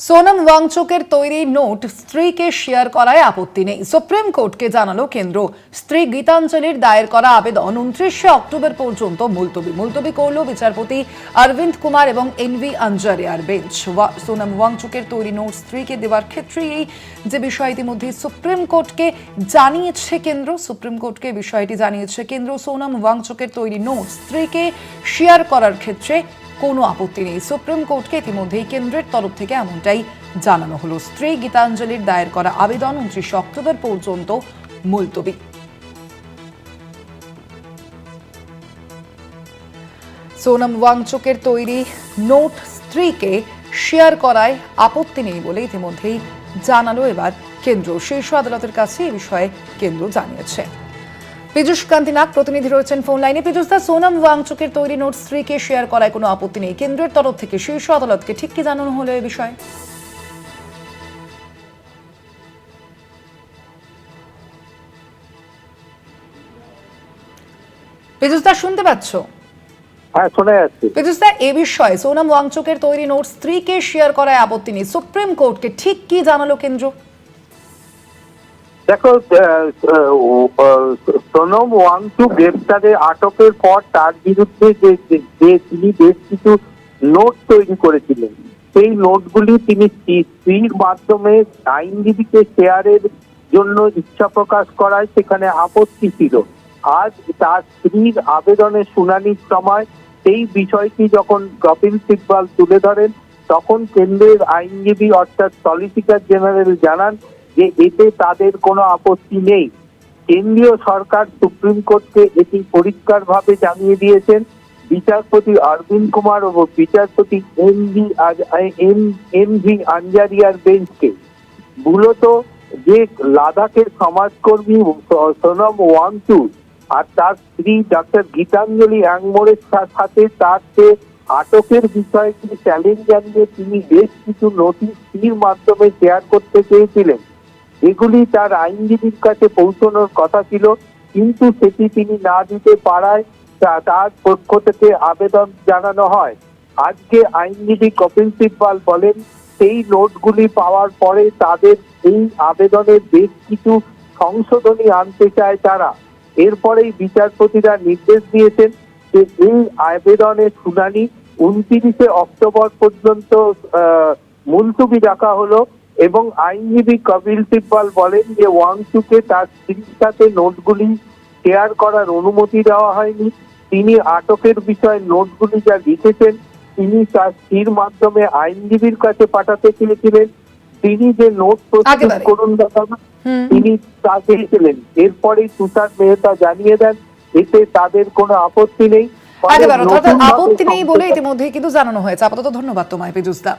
সোনম ওয়াংচুকের তৈরি নোট স্ত্রীকে শেয়ার করায় আপত্তি নেই। সুপ্রিম কোর্টকে জানালো কেন্দ্র। স্ত্রী গীতাঞ্জলির দায়ের করা আবেদন উনত্রিশে অক্টোবর পর্যন্ত মুলতবি। মুলতবি করল বিচারপতি অরবিন্দ কুমার এবং এনভি আঞ্জারিয়ার বেঞ্চ। সোনম ওয়াংচুকের তৈরি নোট স্ত্রীকে দেওয়ার ক্ষেত্রে এই যে বিষয় ইতিমধ্যে সুপ্রিম কোর্টকে জানিয়েছে কেন্দ্র, সুপ্রিম কোর্টকে বিষয়টি জানিয়েছে কেন্দ্র। সোনম ওয়াংচুকের তৈরি নোট স্ত্রীকে শেয়ার করার ক্ষেত্রে কোনো আপত্তি নেই। সুপ্রিম কোর্টকে ইতিমধ্যেই কেন্দ্রের তরফ থেকে এমনটাই জানানো হলো। স্ত্রী গীতাঞ্জলির দায়ের করা আবেদন উনত্রিশে অক্টোবর পর্যন্ত মুলতবি। সোনম ওয়াংচুকের তৈরি নোট স্ত্রীকে শেয়ার করায় আপত্তি নেই বলে ইতিমধ্যেই জানালো এবার কেন্দ্র। শীর্ষ আদালতের কাছে এ বিষয়ে কেন্দ্র জানিয়েছে। পীযুষ কান্তি নাগ প্রতিনিধি রয়েছেন ফোন লাইনে পীযুষ দা সোনম ওয়াংচুকের তৈরি নোট স্ত্রীকে শেয়ার করায় কোনো আপত্তি নেই। কেন্দ্রের তরফ থেকে শীর্ষ আদালতকে ঠিক কি জানানো হলো এ বিষয়ে? পীযুষ দা শুনতে পাচ্ছ? হ্যাঁ শোনা যাচ্ছে। পীযুষ দা এ বিষয়ে সোনম ওয়াংচুকের তৈরি নোট স্ত্রীকে শেয়ার করায় আপত্তি নেই। সুপ্রিম কোর্টকে ঠিক কি জানালো কেন্দ্র? দেখো সোনম ওয়াংচু গ্রেপ্তারে আটকের পর তার বিরুদ্ধে যে, যে- তিনি বেশ কিছু নোট তৈরি করেছিলেন। সেই নোটগুলি তিনি স্ত্রীর মাধ্যমে আইনজীবীকে শেয়ারের জন্য ইচ্ছা প্রকাশ করায় সেখানে আপত্তি ছিল। আজ তার স্ত্রীর আবেদনের শুনানির সময় সেই বিষয়টি যখন কপিল সিব্বাল তুলে ধরেন, তখন কেন্দ্রের আইনজীবী অর্থাৎ সলিসিটার জেনারেল জানান যে এতে তাদের কোনো আপত্তি নেই। কেন্দ্রীয় সরকার সুপ্রিম কোর্টকে এটি পরিষ্কারভাবে জানিয়ে দিয়েছেন। বিচারপতি অরবিন্দ কুমার ও বিচারপতি এম ভি এম ভি আঞ্জারিয়ার বেঞ্চকে। মূলত যে লাদাখের সমাজকর্মী সোনম ওয়াংচু আর তার স্ত্রী ডক্টর গীতাঞ্জলি অ্যাংমোরের সাথে তার যে আটকের বিষয়টি চ্যালেঞ্জ জানিয়ে তিনি বেশ কিছু নোটিশ মাধ্যমে শেয়ার করতে চেয়েছিলেন। এগুলি তার আইনজীবীর কাছে পৌঁছানোর কথা ছিল, কিন্তু সেটি তিনি না দিতে পারায় তার পক্ষ থেকে আবেদন জানানো হয়। আজকে আইনজীবী কপিল সিব্বাল বলেন, সেই নোটগুলি পাওয়ার পরে তাদের এই আবেদনের বেশ কিছু সংশোধনী আনতে চায় তারা। এরপরেই বিচারপতিরা নির্দেশ দিয়েছেন যে এই আবেদনের শুনানি উনত্রিশে অক্টোবর পর্যন্ত মুলতুবি রাখা হলো। এবং আইনজীবী কপিল সিব্বাল বলেন যে ওয়াংচুকে তার স্ত্রীর সাথে নোটগুলি শেয়ার করার অনুমতি দেওয়া হয়নি। তিনি আটকের বিষয়ে নোটগুলি যা লিখেছেন তিনি তার স্ত্রীর মাধ্যমে আইনজীবীর কাছে পাঠাতে চেয়েছিলেন। তিনি যে নোট প্রস্তুত করুন তিনি তা চেয়েছিলেন। এরপরেই তুষার মেহতা জানিয়ে দেন এতে তাদের কোনো আপত্তি নেই। একেবারে অর্থাৎ আপত্তি নেই বলে ইতিমধ্যেই কিন্তু জানানো হয়েছে। আপাতত ধন্যবাদ তোমায় দা।